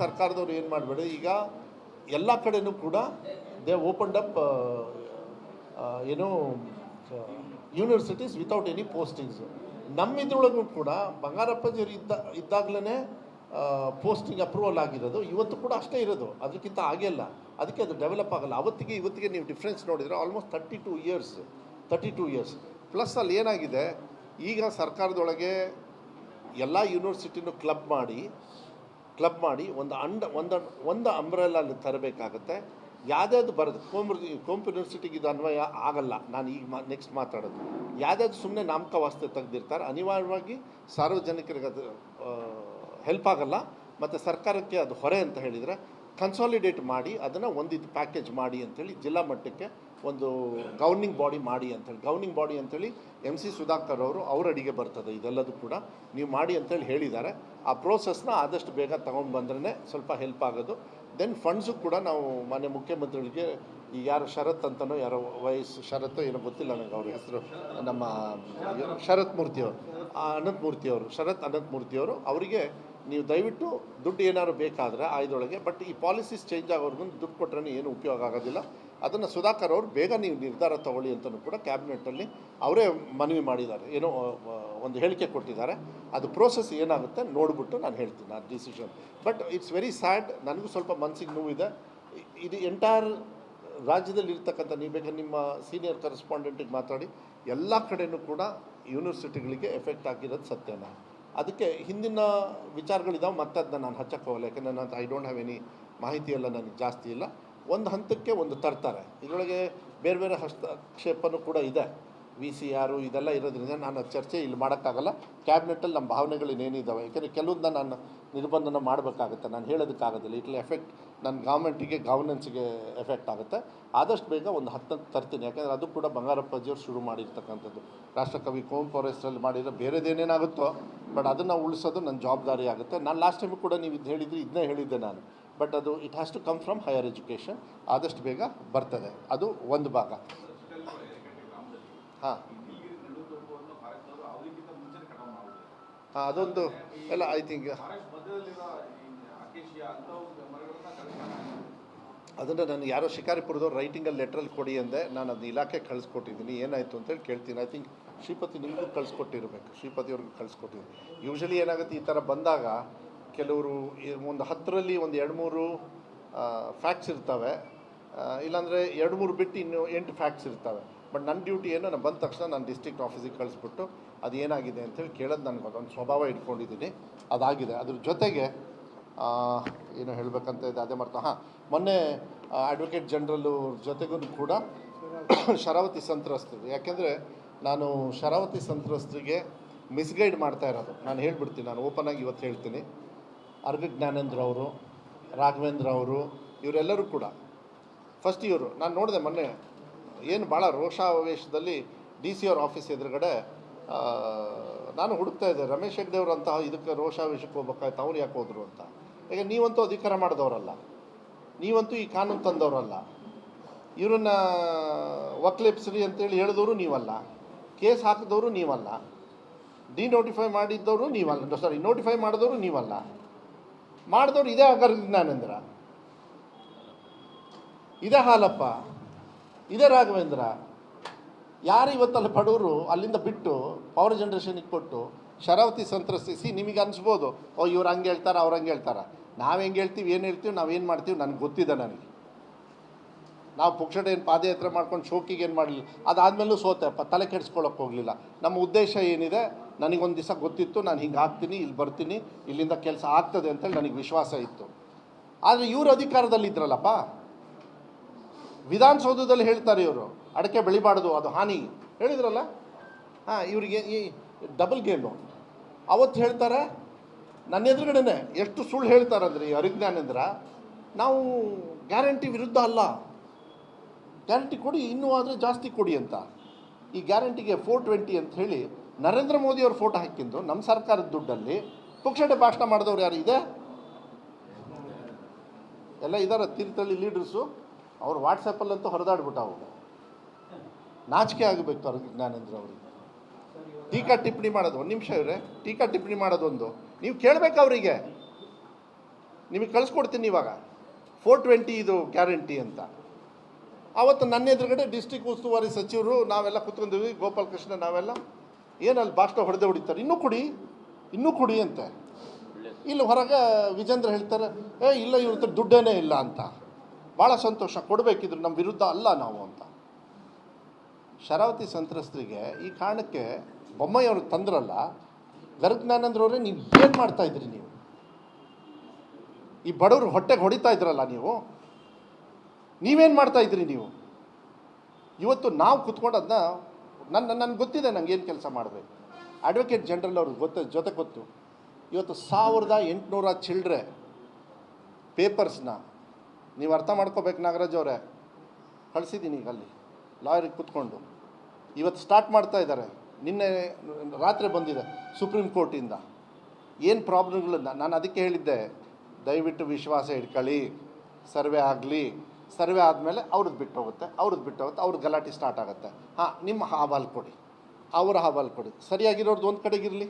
ಸರ್ಕಾರದವ್ರು ಏನು ಮಾಡಬೇಡ, ಈಗ ಎಲ್ಲ ಕಡೆನೂ ಕೂಡ ದೇ ಓಪನ್ಡ್ ಅಪ್ ಏನು, ಯೂನಿವರ್ಸಿಟೀಸ್ ವಿತೌಟ್ ಎನಿ ಪೋಸ್ಟಿಂಗ್ಸ್. ನಮ್ಮ ಇದ್ರೊಳಗೂ ಕೂಡ ಬಂಗಾರಪ್ಪಜಿಯವರು ಇದ್ದ ಇದ್ದಾಗಲೇ ಪೋಸ್ಟಿಂಗ್ ಅಪ್ರೂವಲ್ ಆಗಿರೋದು. ಇವತ್ತು ಕೂಡ ಅಷ್ಟೇ ಇರೋದು. ಅದಕ್ಕಿಂತ ಆಗಿಲ್ಲ ಅದಕ್ಕೆ ಅದು ಡೆವಲಪ್ ಆಗಲ್ಲ. ಅವತ್ತಿಗೆ, ಇವತ್ತಿಗೆ ನೀವು ಡಿಫ್ರೆನ್ಸ್ ನೋಡಿದರೆ almost thirty two years thirty two years. Plus ಅಲ್ಲಿ ಏನಾಗಿದೆ, ಈಗ ಸರ್ಕಾರದೊಳಗೆ ಎಲ್ಲ ಯೂನಿವರ್ಸಿಟಿನೂ ಕ್ಲಬ್ ಮಾಡಿ ಕ್ಲಬ್ ಮಾಡಿ ಒಂದು ಅಂಡ, ಒಂದು ಒಂದು ಅಂಬ್ರೆಲ್ಲ ಅಲ್ಲಿ ತರಬೇಕಾಗುತ್ತೆ. ಯಾವ್ದಾದ್ರು ಬರೋದು. ಕೋಮ್ ಕೋಂಪ್ ಯೂನಿವರ್ಸಿಟಿಗೆ ಇದು ಅನ್ವಯ ಆಗಲ್ಲ. ನಾನು ಈಗ ಮಾ ನೆಕ್ಸ್ಟ್ ಮಾತಾಡೋದು. ಯಾವ್ದಾದ್ರು ಸುಮ್ಮನೆ ನಾಮಕವಾಸ್ತೆ ತೆಗೆದಿರ್ತಾರೆ. ಅನಿವಾರ್ಯವಾಗಿ ಸಾರ್ವಜನಿಕರಿಗೆ ಅದು ಹೆಲ್ಪ್ ಆಗಲ್ಲ. ಮತ್ತು ಸರ್ಕಾರಕ್ಕೆ ಅದು ಹೊರೆ ಅಂತ ಹೇಳಿದರೆ ಕನ್ಸಾಲಿಡೇಟ್ ಮಾಡಿ, ಅದನ್ನು ಒಂದಿದ್ದು ಪ್ಯಾಕೇಜ್ ಮಾಡಿ ಅಂಥೇಳಿ ಜಿಲ್ಲಾ ಮಟ್ಟಕ್ಕೆ ಒಂದು ಗವರ್ನಿಂಗ್ ಬಾಡಿ ಮಾಡಿ ಅಂತೇಳಿ. ಗವರ್ನಿಂಗ್ ಬಾಡಿ ಅಂತೇಳಿ ಎಂ ಸಿ ಸುಧಾಕರ್ ಅವರು ಅವ್ರ ಅಡಿಗೆ ಬರ್ತದೆ, ಇದೆಲ್ಲದೂ ಕೂಡ. ನೀವು ಮಾಡಿ ಅಂತೇಳಿ ಹೇಳಿದ್ದಾರೆ ಆ ಪ್ರೋಸೆಸ್ನ ಆದಷ್ಟು ಬೇಗ ತೊಗೊಂಡು ಬಂದ್ರೇ ಸ್ವಲ್ಪ ಹೆಲ್ಪ್ ಆಗೋದು. ದೆನ್ ಫಂಡ್ಸು ಕೂಡ ನಾವು ಮಾನ್ಯ ಮುಖ್ಯಮಂತ್ರಿಗಳಿಗೆ ಈ ಯಾರು ಶರತ್ ಅಂತನೋ, ಯಾರೋ ವಯಸ್ಸು ಶರತ್ತೋ ಏನೋ ಗೊತ್ತಿಲ್ಲ ನನಗೆ ಅವ್ರ ಹೆಸರು. ನಮ್ಮ ಶರತ್ ಮೂರ್ತಿಯವರು ಅನಂತಮೂರ್ತಿಯವರು ಶರತ್ ಅನಂತಮೂರ್ತಿಯವರು ಅವರಿಗೆ ನೀವು ದಯವಿಟ್ಟು ದುಡ್ಡು ಏನಾದ್ರು ಬೇಕಾದರೆ ಆಯ್ದೊಳಗೆ ಬಟ್ ಈ ಪಾಲಿಸೀಸ್ ಚೇಂಜ್ ಆಗೋರ್ಗು ದುಡ್ಡು ಕೊಟ್ಟರೆ ಏನು ಉಪಯೋಗ ಆಗೋದಿಲ್ಲ. ಅದನ್ನು ಸುಧಾಕರ್ ಅವರು ಬೇಗ ನೀವು ನಿರ್ಧಾರ ತಗೊಳ್ಳಿ ಅಂತಲೂ ಕೂಡ ಕ್ಯಾಬಿನೆಟ್ಟಲ್ಲಿ ಅವರೇ ಮನವಿ ಮಾಡಿದ್ದಾರೆ. ಏನೋ ಒಂದು ಹೇಳಿಕೆ ಕೊಟ್ಟಿದ್ದಾರೆ. ಅದು ಪ್ರೋಸೆಸ್ ಏನಾಗುತ್ತೆ ನೋಡಿಬಿಟ್ಟು ನಾನು ಹೇಳ್ತೀನಿ, ಆ decision but it's very sad ನನಗೂ ಸ್ವಲ್ಪ ಮನಸ್ಸಿಗೆ ನೋವಿದೆ. ಇದು ಎಂಟೈರ್ ರಾಜ್ಯದಲ್ಲಿ ಇರ್ತಕ್ಕಂಥ ನೀವು ಬೇಕಾದ್ರೆ ನಿಮ್ಮ ಸೀನಿಯರ್ ಕರೆಸ್ಪಾಂಡೆಂಟಿಗೆ ಮಾತಾಡಿ, ಎಲ್ಲ ಕಡೆಯೂ ಕೂಡ ಯೂನಿವರ್ಸಿಟಿಗಳಿಗೆ ಎಫೆಕ್ಟ್ ಆಗಿರೋದು ಸತ್ಯನ. ಅದಕ್ಕೆ ಹಿಂದಿನ ವಿಚಾರಗಳಿದ್ದಾವೆ ಮತ್ತೆ ಅದನ್ನ ನಾನು ಹಚ್ಚಕ್ಕೆ ಹೋಗಲ್ಲ ಯಾಕಂದರೆ ನಾನು ಐ ಡೋಂಟ್ ಹ್ಯಾವ್ ಎನಿ ಮಾಹಿತಿ ಎಲ್ಲ ನನಗೆ ಜಾಸ್ತಿ ಇಲ್ಲ. ಒಂದು ಹಂತಕ್ಕೆ ಒಂದು ತರ್ತಾರೆ. ಇದರೊಳಗೆ ಬೇರೆ ಬೇರೆ ಹಸ್ತಕ್ಷೇಪನೂ ಕೂಡ ಇದೆ. ವಿ ಸಿ ಆರು ಇದೆಲ್ಲ ಇರೋದ್ರಿಂದ ನಾನು ಚರ್ಚೆ ಇಲ್ಲಿ ಮಾಡೋಕ್ಕಾಗಲ್ಲ. ಕ್ಯಾಬಿನೆಟ್ಟಲ್ಲಿ ನಮ್ಮ ಭಾವನೆಗಳು ಏನೇನಿದ್ದಾವೆ ಯಾಕೆಂದರೆ ಕೆಲವೊಂದನ್ನ ನಾನು ನಿರ್ಬಂಧನ ಮಾಡಬೇಕಾಗುತ್ತೆ. ನಾನು ಹೇಳೋದಕ್ಕಾಗೋದಿಲ್ಲ. ಇಟ್ಲಿ ಎಫೆಕ್ಟ್ ನನ್ನ ಗೌರ್ಮೆಂಟಿಗೆ ಗವರ್ನೆನ್ಸ್ಗೆ ಎಫೆಕ್ಟ್ ಆಗುತ್ತೆ. ಆದಷ್ಟು ಬೇಗ ಒಂದು ಹತ್ತು ತರ್ತೀನಿ. ಯಾಕಂದರೆ ಅದು ಕೂಡ ಬಂಗಾರಪ್ಪಾಜಿಯವ್ರು ಶುರು ಮಾಡಿರ್ತಕ್ಕಂಥದ್ದು. ರಾಷ್ಟ್ರಕವಿ ಕೋಮ್ ಫಾರೆಸ್ಟಲ್ಲಿ ಮಾಡಿರೋ ಬೇರೆದೇನೇನಾಗುತ್ತೋ, ಬಟ್ ಅದನ್ನು ಉಳಿಸೋದು ನನ್ನ ಜವಾಬ್ದಾರಿ ಆಗುತ್ತೆ. ನಾನು ಲಾಸ್ಟ್ ಟೈಮ್ ಕೂಡ ನೀವು ಇದು ಹೇಳಿದ್ರಿ ಇದನ್ನೇ ಹೇಳಿದ್ದೆ ನಾನು. ಬಟ್ ಅದು it has to come from higher education ಆದಷ್ಟು ಬೇಗ ಬರ್ತದೆ. ಅದು ಒಂದು ಭಾಗ. ಹಾಂ. ಹಾಂ, ಅದೊಂದು. ಎಲ್ಲ ಐ ಥಿಂಕ್ ಅದನ್ನು ನಾನು ಯಾರೋ ಶಿಕಾರಿಪುರದವ್ರು ರೈಟಿಂಗಲ್ಲಿ ಲೆಟ್ರಲ್ಲಿ ಕೊಡಿ ಅಂದೆ. ನಾನು ಅದನ್ನ ಇಲಾಖೆ ಕಳಿಸ್ಕೊಟ್ಟಿದ್ದೀನಿ. ಏನಾಯಿತು ಅಂತೇಳಿ ಕೇಳ್ತೀನಿ. ಐ ಥಿಂಕ್ ಶ್ರೀಪತಿ ನಿಮಗೂ ಕಳಿಸ್ಕೊಟ್ಟಿರ್ಬೇಕು. ಶ್ರೀಪತಿ ಅವ್ರಿಗೆ ಕಳಿಸ್ಕೊಟ್ಟಿದ್ದೀನಿ. ಯೂಶಲಿ ಏನಾಗುತ್ತೆ, ಈ ಥರ ಬಂದಾಗ ಕೆಲವರು ಒಂದು ಹತ್ತರಲ್ಲಿ ಒಂದು ಎರಡು ಮೂರು ಫ್ಯಾಕ್ಟ್ಸ್ ಇರ್ತವೆ. ಇಲ್ಲಾಂದರೆ ಎರಡು ಮೂರು ಬಿಟ್ಟು ಇನ್ನು ಎಂಟು ಫ್ಯಾಕ್ಟ್ಸ್ ಇರ್ತವೆ. ಬಟ್ ನನ್ನ ಡ್ಯೂಟಿ ಏನು, ನಾನು ಬಂದ ತಕ್ಷಣ ನಾನು ಡಿಸ್ಟ್ರಿಕ್ಟ್ ಆಫೀಸಿಗೆ ಕಳಿಸ್ಬಿಟ್ಟು ಅದು ಏನಾಗಿದೆ ಅಂತೇಳಿ ಕೇಳೋದು ನನಗೆ ಅದೊಂದು ಸ್ವಭಾವ ಇಟ್ಕೊಂಡಿದ್ದೀನಿ. ಅದಾಗಿದೆ. ಅದ್ರ ಜೊತೆಗೆ ಏನು ಹೇಳಬೇಕಂತ ಇದೆ, ಅದೇ ಮಾಡ್ತಾ ಹಾಂ, ಮೊನ್ನೆ ಅಡ್ವೊಕೇಟ್ ಜನರಲ್ಲು ಜೊತೆಗೂ ಕೂಡ ಶರಾವತಿ ಸಂತ್ರಸ್ತರು. ಯಾಕೆಂದರೆ ನಾನು ಶರಾವತಿ ಸಂತ್ರಸ್ತರಿಗೆ ಮಿಸ್ಗೈಡ್ ಮಾಡ್ತಾ ಇರೋದು. ನಾನು ಹೇಳ್ಬಿಡ್ತೀನಿ, ನಾನು ಓಪನ್ ಆಗಿ ಇವತ್ತು ಹೇಳ್ತೀನಿ. ಅರ್ಗ ಜ್ಞಾನೇಂದ್ರ ಅವರು, ರಾಘವೇಂದ್ರ ಅವರು, ಇವರೆಲ್ಲರೂ ಕೂಡ. ಫಸ್ಟ್ ಇವರು. ನಾನು ನೋಡಿದೆ ಮೊನ್ನೆ ಏನು ಭಾಳ ರೋಷಾವೇಶದಲ್ಲಿ ಡಿ ಸಿ ಅವ್ರ ಆಫೀಸ್ ಎದುರುಗಡೆ ನಾನು ಹುಡುಕ್ತಾ ಇದ್ದೆ, ರಮೇಶ್ ಹೆಗ್ಡೆವ್ರು ಅಂತ ಇದಕ್ಕೆ ರೋಷಾವೇಶಕ್ಕೆ ಹೋಗ್ಬೇಕಾಯ್ತು, ಅವ್ರು ಯಾಕೆ ಹೋದ್ರು ಅಂತ? ಈಗ ನೀವಂತೂ ಅಧಿಕಾರ ಮಾಡಿದವರಲ್ಲ, ನೀವಂತೂ ಈ ಕಾನೂನು ತಂದವರಲ್ಲ, ಇವ್ರನ್ನ ವಕ್ಲೆಪ್ಸ್ರಿ ಅಂತೇಳಿ ಹೇಳಿದವರು ನೀವಲ್ಲ, ಕೇಸ್ ಹಾಕಿದವರು ನೀವಲ್ಲ, ಡಿನೋಟಿಫೈ ಮಾಡಿದ್ದವರು ನೀವಲ್ಲ ಸಾರಿ ನೋಟಿಫೈ ಮಾಡಿದವರು ನೀವಲ್ಲ, ಮಾಡಿದವರು ಇದೇ ಅಗರ್ ಜ್ಞಾನೇಂದ್ರ ಇದೇ ಹಾಲಪ್ಪ ಇದೇ ರಾಘವೇಂದ್ರ. ಯಾರು ಇವತ್ತಲ್ಲಿ ಬಡವರು, ಅಲ್ಲಿಂದ ಬಿಟ್ಟು ಪವರ್ ಜನ್ರೇಷನಿಗೆ ಕೊಟ್ಟು ಶರಾವತಿ ಸಂತ್ರಸ್ತಿಸಿ ನಿಮಗೆ ಅನಿಸ್ಬೋದು, ಓ, ಇವ್ರು ಹಂಗೆ ಹೇಳ್ತಾರೆ, ಅವ್ರು ಹಂಗೆ ಹೇಳ್ತಾರೆ. ನಾವು ಹೆಂಗೆ ಹೇಳ್ತೀವಿ, ಏನು ಹೇಳ್ತೀವಿ, ನಾವು ಏನು ಮಾಡ್ತೀವಿ ನನಗೆ ಗೊತ್ತಿದೆ ನನಗೆ. ನಾವು ಪುಕ್ಷಡ ಏನು ಪಾದಯಾತ್ರೆ ಮಾಡ್ಕೊಂಡು ಶೋಕಿಗೆ ಏನು ಮಾಡಲಿಲ್ಲ, ಅದಾದಮೇಲೂ ಸೋತೆ ಪ ತಲೆ ಕೆಡಿಸ್ಕೊಳ್ಳೋಕೆ ಹೋಗಲಿಲ್ಲ. ನಮ್ಮ ಉದ್ದೇಶ ಏನಿದೆ, ನನಗೊಂದು ದಿವಸ ಗೊತ್ತಿತ್ತು, ನಾನು ಹಿಂಗೆ ಆಗ್ತೀನಿ ಇಲ್ಲಿ ಬರ್ತೀನಿ, ಇಲ್ಲಿಂದ ಕೆಲಸ ಆಗ್ತದೆ ಅಂತೇಳಿ ನನಗೆ ವಿಶ್ವಾಸ ಇತ್ತು. ಆದರೆ ಇವರು ಅಧಿಕಾರದಲ್ಲಿ ಇದ್ರಲ್ಲಪ್ಪ ವಿಧಾನಸೌಧದಲ್ಲಿ ಹೇಳ್ತಾರೆ ಇವರು, ಅಡಕೆ ಬೆಳಿಬಾರ್ದು, ಅದು ಹಾನಿ. ಹೇಳಿದ್ರಲ್ಲ? ಹಾಂ, ಇವರಿಗೆ ಈ ಡಬಲ್ ಗೇಮು ಅವತ್ತು ಹೇಳ್ತಾರೆ, ನನ್ನ ಎದುರುಗಡೆನೆ ಎಷ್ಟು ಸುಳ್ಳು ಹೇಳ್ತಾರಂದ್ರೆ ಈ ಅರಿಜ್ಞಾನೇಂದ್ರ, ನಾವು ಗ್ಯಾರಂಟಿ ವಿರುದ್ಧ ಅಲ್ಲ. ಗ್ಯಾರಂಟಿ ಕೊಡಿ, ಇನ್ನೂ ಆದರೆ ಜಾಸ್ತಿ ಕೊಡಿ ಅಂತ. ಈ ಗ್ಯಾರಂಟಿಗೆ ಫೋರ್ ಟ್ವೆಂಟಿ ಅಂತ ಹೇಳಿ ನರೇಂದ್ರ ಮೋದಿ ಅವ್ರ ಫೋಟೋ ಹಾಕಿದ್ದು ನಮ್ಮ ಸರ್ಕಾರದ ದುಡ್ಡಲ್ಲಿ. ಪುಕ್ಷಟೆ ಭಾಷಣ ಮಾಡಿದವ್ರು ಯಾರು ಇದೆ? ಎಲ್ಲ ಇದ್ದಾರೆ ತೀರ್ಥಹಳ್ಳಿ ಲೀಡರ್ಸು ಅವ್ರು ವಾಟ್ಸಪ್ಪಲ್ಲಂತೂ ಹೊರದಾಡ್ಬಿಟ್ಟಾವು. ನಾಚಿಕೆ ಆಗಬೇಕು ಅವ್ರ ಜ್ಞಾನೇಂದ್ರ ಅವರಿಗೆ. ಟೀಕಾ ಟಿಪ್ಪಣಿ ಮಾಡೋದು ಒಂದು ನಿಮಿಷ ಇವರೇ. ಟೀಕಾ ಟಿಪ್ಪಣಿ ಮಾಡೋದೊಂದು. ನೀವು ಕೇಳಬೇಕು ಅವರಿಗೆ. ನಿಮಗೆ ಕಳಿಸ್ಕೊಡ್ತೀನಿ ಇವಾಗ. ಫೋರ್ ಟ್ವೆಂಟಿ ಇದು ಗ್ಯಾರಂಟಿ ಅಂತ. ಆವತ್ತು ನನ್ನ ಎದುರುಗಡೆ ಡಿಸ್ಟಿಕ್ ಉಸ್ತುವಾರಿ ಸಚಿವರು ನಾವೆಲ್ಲ ಕುತ್ಕೊಂಡಿದ್ವಿ ಗೋಪಾಲ್ ಕೃಷ್ಣ ನಾವೆಲ್ಲ. ಏನಲ್ಲಿ ಭಾಷಣ ಹೊಡೆದೇ ಹೊಡಿತಾರೆ. ಇನ್ನೂ ಕುಡಿ ಇನ್ನೂ ಕುಡಿ ಅಂತೆ. ಇಲ್ಲಿ ಹೊರಗೆ ವಿಜೇಂದ್ರ ಹೇಳ್ತಾರೆ ಏ ಇಲ್ಲ ಇವ್ರ ಹತ್ರ ದುಡ್ಡೇನೇ ಇಲ್ಲ ಅಂತ. ಭಾಳ ಸಂತೋಷ, ಕೊಡಬೇಕಿದ್ರು ನಮ್ಮ ವಿರುದ್ಧ ಅಲ್ಲ ನಾವು ಅಂತ. ಶರಾವತಿ ಸಂತ್ರಸ್ತರಿಗೆ ಈ ಕಾರಣಕ್ಕೆ ಬೊಮ್ಮಯ್ಯವರು ತಂದ್ರಲ್ಲ ಗರ್ಗಜ್ಞಾನಂದ್ರವ್ರೆ ನೀವು ಏನು ಮಾಡ್ತಾ ಇದ್ರಿ ನೀವು? ಈ ಬಡವರು ಹೊಟ್ಟೆಗೆ ಹೊಡಿತಾ ಇದ್ರಲ್ಲ ನೀವು? ನೀವೇನು ಮಾಡ್ತಾ ಇದ್ರಿ ನೀವು? ಇವತ್ತು ನಾವು ಕುತ್ಕೊಂಡು ಅದನ್ನ ನನ್ನ ನನಗೆ ಗೊತ್ತಿದೆ ನಂಗೆ ಏನು ಕೆಲಸ ಮಾಡಬೇಕು. ಅಡ್ವೊಕೇಟ್ ಜನರಲ್ ಅವ್ರಿಗೆ ಗೊತ್ತ, ಜೊತೆ ಗೊತ್ತು. ಇವತ್ತು ಸಾವಿರದ ಎಂಟುನೂರ ಚಿಲ್ಡ್ರೆ ಪೇಪರ್ಸ್ನ ನೀವು ಅರ್ಥ ಮಾಡ್ಕೋಬೇಕು ನಾಗರಾಜ್ ಅವರೇ. ಕಳಿಸಿದ್ದೀನಿ ಈಗ ಅಲ್ಲಿ, ಲಾಯರಿಗೆ ಕೂತ್ಕೊಂಡು. ಇವತ್ತು ಸ್ಟಾರ್ಟ್ ಮಾಡ್ತಾ ಇದ್ದಾರೆ. ನಿನ್ನೆ ರಾತ್ರಿ ಬಂದಿದೆ ಸುಪ್ರೀಂ ಕೋರ್ಟಿಂದ. ಏನು ಪ್ರಾಬ್ಲಮ್ಗಳನ್ನ ನಾನು ಅದಕ್ಕೆ ಹೇಳಿದ್ದೆ, ದಯವಿಟ್ಟು ವಿಶ್ವಾಸ ಇಟ್ಕೊಳ್ಳಿ, ಸರ್ವೆ ಆಗಲಿ. ಸರ್ವೆ ಆದಮೇಲೆ ಅವ್ರದ್ದು ಬಿಟ್ಟು ಹೋಗುತ್ತೆ, ಅವ್ರದ್ದು ಬಿಟ್ಟು ಹೋಗುತ್ತೆ ಅವ್ರದ್ದು ಗಲಾಟೆ ಸ್ಟಾರ್ಟ್ ಆಗುತ್ತೆ. ಹಾಂ, ನಿಮ್ಮ ಅಹವಾಲು ಕೊಡಿ. ಅವರ ಅಹವಾಲು ಕೊಡಿ. ಸರಿಯಾಗಿರೋರ್ದು ಒಂದು ಕಡೆಗಿರಲಿ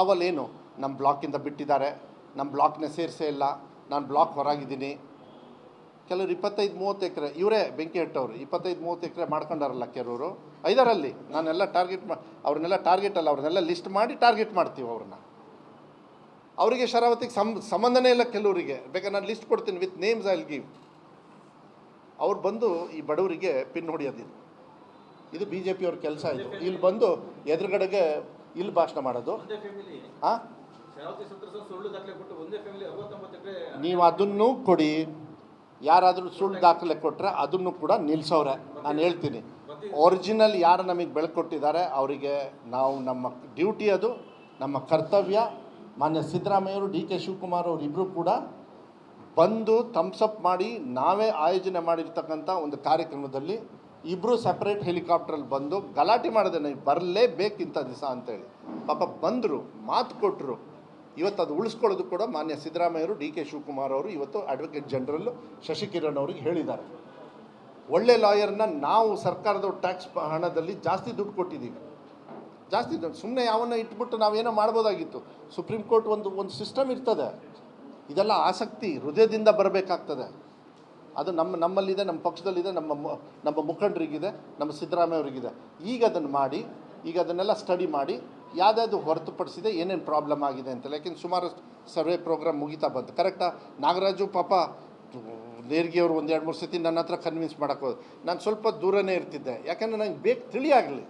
ಆವಲ್ ಏನು? ನಮ್ಮ ಬ್ಲಾಕಿಂದ ಬಿಟ್ಟಿದ್ದಾರೆ. ನಮ್ಮ ಬ್ಲಾಕ್ನ ಸೇರಿಸೇ ಇಲ್ಲ. ನಾನು ಬ್ಲಾಕ್ ಹೊರಗಿದ್ದೀನಿ. ಕೆಲವರು ಇಪ್ಪತ್ತೈದು ಮೂವತ್ತು ಎಕರೆ ಇವರೇ ಬೆಂಕಿ ಇಟ್ಟವ್ರು ಇಪ್ಪತ್ತೈದು ಮೂವತ್ತು ಎಕರೆ ಮಾಡ್ಕೊಂಡಾರಲ್ಲ ಕೆಲವರು? ಐದರಲ್ಲಿ ನಾನೆಲ್ಲ ಟಾರ್ಗೆಟ್ ಮಾ ಅವ್ರನ್ನೆಲ್ಲ ಟಾರ್ಗೆಟ್ ಅಲ್ಲ ಅವ್ರನ್ನೆಲ್ಲ ಲಿಸ್ಟ್ ಮಾಡಿ ಟಾರ್ಗೆಟ್ ಮಾಡ್ತೀವಿ ಅವ್ರನ್ನ. ಅವರಿಗೆ ಶರಾವತಿಗೆ ಸಂ ಸಂಬಂಧನೇ ಇಲ್ಲ ಕೆಲವರಿಗೆ. ಬೇಕಾದ್ರೆ ನಾನು ಲಿಸ್ಟ್ ಕೊಡ್ತೀನಿ ವಿತ್ ನೇಮ್ಸ್ ಐ ಗಿವ್ ಅವ್ರು ಬಂದು ಈ ಬಡವರಿಗೆ ಪಿನ್ ಹೊಡಿಯೋದಿಲ್ಲ ಇದು ಬಿ ಜೆ ಪಿಯವ್ರ ಕೆಲಸ ಇದು. ಇಲ್ಲಿ ಬಂದು ಎದುರುಗಡೆಗೆ ಇಲ್ಲಿ ಭಾಷಣ ಮಾಡೋದು. ಹಾಂ ನೀವು ಅದನ್ನು ಕೊಡಿ. ಯಾರಾದರೂ ಸುಳ್ಳು ದಾಖಲೆ ಕೊಟ್ಟರೆ ಅದನ್ನು ಕೂಡ ನಿಲ್ಲಿಸೋರೆ ನಾನು ಹೇಳ್ತೀನಿ. ಒರಿಜಿನಲ್ ಯಾರು ನಮಗೆ ಬೆಳ್ಕೊಟ್ಟಿದ್ದಾರೆ ಅವರಿಗೆ ನಾವು ನಮ್ಮ ಡ್ಯೂಟಿ ಅದು, ನಮ್ಮ ಕರ್ತವ್ಯ. ಮಾನ್ಯ ಸಿದ್ದರಾಮಯ್ಯವರು ಡಿ ಕೆ ಶಿವಕುಮಾರ್ ಅವರಿಬ್ಬರು ಕೂಡ ಬಂದು ಥಮ್ಸಪ್ ಮಾಡಿ ನಾವೇ ಆಯೋಜನೆ ಮಾಡಿರ್ತಕ್ಕಂಥ ಒಂದು ಕಾರ್ಯಕ್ರಮದಲ್ಲಿ ಇಬ್ಬರು ಸಪ್ರೇಟ್ ಹೆಲಿಕಾಪ್ಟ್ರಲ್ಲಿ ಬಂದು ಗಲಾಟೆ ಮಾಡಿದೆ ನೀವು ಬರಲೇಬೇಕು ಇಂಥ ದಿವಸ ಅಂತೇಳಿ. ಪಾಪ ಬಂದರು, ಮಾತು ಕೊಟ್ಟರು ಇವತ್ತು ಅದು ಉಳಿಸ್ಕೊಳ್ಳೋದು ಕೂಡ ಮಾನ್ಯ ಸಿದ್ದರಾಮಯ್ಯವರು ಡಿ ಕೆ ಶಿವಕುಮಾರ್ ಅವರು, ಇವತ್ತು ಅಡ್ವೊಕೇಟ್ ಜನರಲ್ಲು ಶಶಿಕಿರಣ್ ಅವರಿಗೆ ಹೇಳಿದ್ದಾರೆ. ಒಳ್ಳೆ ಲಾಯರ್ನ ನಾವು ಸರ್ಕಾರದ ಟ್ಯಾಕ್ಸ್ ಹಣದಲ್ಲಿ ಜಾಸ್ತಿ ದುಡ್ಡು ಕೊಟ್ಟಿದ್ದೀವಿ. ಜಾಸ್ತಿ ದುಡ್ಡು ಸುಮ್ಮನೆ ಯಾವನ್ನ ಇಟ್ಬಿಟ್ಟು ನಾವೇನೋ ಮಾಡ್ಬೋದಾಗಿತ್ತು. ಸುಪ್ರೀಂ ಕೋರ್ಟ್ ಒಂದು ಒಂದು ಸಿಸ್ಟಮ್ ಇರ್ತದೆ. ಇದೆಲ್ಲ ಆಸಕ್ತಿ ಹೃದಯದಿಂದ ಬರಬೇಕಾಗ್ತದೆ. ಅದು ನಮ್ಮ, ನಮ್ಮಲ್ಲಿದೆ, ನಮ್ಮ ಪಕ್ಷದಲ್ಲಿದೆ, ನಮ್ಮ ನಮ್ಮ ಮುಖಂಡರಿಗಿದೆ, ನಮ್ಮ ಸಿದ್ದರಾಮಯ್ಯ ಅವರಿಗಿದೆ. ಈಗ ಅದನ್ನು ಮಾಡಿ, ಈಗ ಅದನ್ನೆಲ್ಲ ಸ್ಟಡಿ ಮಾಡಿ ಯಾವುದಾದ್ರು ಹೊರತುಪಡಿಸಿದೆ ಏನೇನು ಪ್ರಾಬ್ಲಮ್ ಆಗಿದೆ ಅಂತ. ಯಾಕೆಂದ್ರೆ ಸುಮಾರು ಸರ್ವೆ ಪ್ರೋಗ್ರಾಮ್ ಮುಗಿತಾ ಬಂತು. ಕರೆಕ್ಟಾ ನಾಗರಾಜು ಪಾಪ ನೇರ್ಗಿ ಅವರು ಒಂದು ಎರಡು ಮೂರು ಸತಿ ನನ್ನ ಹತ್ರ ಕನ್ವಿನ್ಸ್ ಮಾಡೋಕ್ಕೋದು ನಾನು ಸ್ವಲ್ಪ ದೂರನೇ ಇರ್ತಿದ್ದೆ. ಯಾಕಂದ್ರೆ ನಂಗೆ ಬೇಕು ತಿಳಿಯಾಗಲಿ.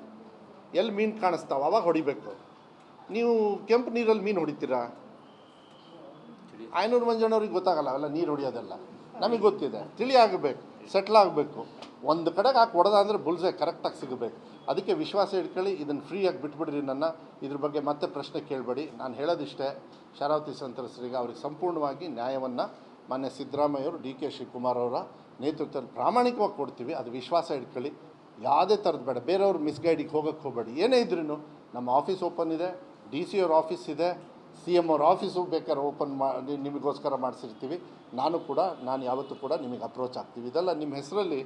ಎಲ್ಲಿ ಮೀನು ಕಾಣಿಸ್ತಾವೆ? ಅವಾಗ ಹೊಡಿಬೇಕು. ನೀವು ಕೆಂಪು ನೀರಲ್ಲಿ ಮೀನು ಹೊಡಿತೀರಾ? ಐನೂರು ಮಂಜಣ್ಣವ್ರಿಗೆ ಗೊತ್ತಾಗಲ್ಲ. ಅವೆಲ್ಲ ನೀರು ಹೊಡಿಯೋದೆಲ್ಲ. ನಮಗೆ ಗೊತ್ತಿದೆ. ತಿಳಿ ಆಗಬೇಕು ಸೆಟ್ಲ್ ಆಗಬೇಕು. ಒಂದು ಕಡೆಗೆ ಹಾಕಿ ಹೊಡೆದ ಅಂದರೆ ಬುಲ್ಸೆ ಕರೆಕ್ಟಾಗಿ ಸಿಗಬೇಕು. ಅದಕ್ಕೆ ವಿಶ್ವಾಸ ಇಟ್ಕೊಳ್ಳಿ, ಇದನ್ನು ಫ್ರೀಯಾಗಿ ಬಿಟ್ಬಿಡ್ರಿ ನನ್ನ. ಇದ್ರ ಬಗ್ಗೆ ಮತ್ತೆ ಪ್ರಶ್ನೆ ಕೇಳಬೇಡಿ. ನಾನು ಹೇಳೋದಿಷ್ಟೇ, ಶರಾವತಿ ಸಂತ್ರಸ್ತರಿಗೆ ಅವ್ರಿಗೆ ಸಂಪೂರ್ಣವಾಗಿ ನ್ಯಾಯವನ್ನು ಮಾನ್ಯ ಸಿದ್ದರಾಮಯ್ಯವರು, ಡಿ ಕೆ ಶಿವಕುಮಾರ್ ಅವರ ನೇತೃತ್ವದಲ್ಲಿ ಪ್ರಾಮಾಣಿಕವಾಗಿ ಕೊಡ್ತೀವಿ. ಅದು ವಿಶ್ವಾಸ ಇಟ್ಕೊಳ್ಳಿ. ಯಾವುದೇ ಥರದ್ದು ಬೇಡ. ಬೇರೆಯವ್ರು ಮಿಸ್ಗೈಡಿಗೆ ಹೋಗೋಕ್ಕೆ ಹೋಗಬೇಡಿ. ಏನೇ ಇದ್ರೂ ನಮ್ಮ ಆಫೀಸ್ ಓಪನ್ ಇದೆ ಡಿ ಸಿ ಅವ್ರ ಆಫೀಸ್ ಇದೆ ಸಿ ಎಂ ಅವ್ರ ಆಫೀಸು ಬೇಕಾದ್ರೆ ಓಪನ್ ಮಾಡಿ ನಿಮಗೋಸ್ಕರ ಮಾಡಿಸಿರ್ತೀವಿ. ನಾನು ಕೂಡ, ನಾನು ಯಾವತ್ತೂ ಕೂಡ ನಿಮಗೆ ಅಪ್ರೋಚ್ ಆಗ್ತೀವಿ. ಇದೆಲ್ಲ ನಿಮ್ಮ ಹೆಸರಲ್ಲಿ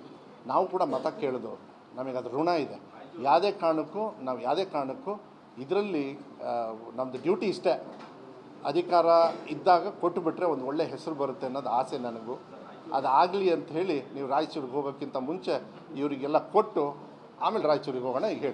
ನಾವು ಕೂಡ ಮತ ಕೇಳಿದವರು ನಮಗೆ ಅದು ಋಣ ಇದೆ. ಯಾವುದೇ ಕಾರಣಕ್ಕೂ, ನಾವು ಯಾವುದೇ ಕಾರಣಕ್ಕೂ ಇದರಲ್ಲಿ ನಮ್ಮದು ಡ್ಯೂಟಿ ಇಷ್ಟೇ. ಅಧಿಕಾರ ಇದ್ದಾಗ ಕೊಟ್ಟುಬಿಟ್ರೆ ಒಂದು ಒಳ್ಳೆ ಹೆಸರು ಬರುತ್ತೆ ಅನ್ನೋದು ಆಸೆ ನನಗೂ. ಅದು ಆಗಲಿ ಅಂತ ಹೇಳಿ ನೀವು ರಾಯಚೂರಿಗೆ ಹೋಗೋಕ್ಕಿಂತ ಮುಂಚೆ ಇವರಿಗೆಲ್ಲ ಕೊಟ್ಟು ಆಮೇಲೆ ರಾಯಚೂರಿಗೆ ಹೋಗೋಣ ಈಗ ಹೇಳಿ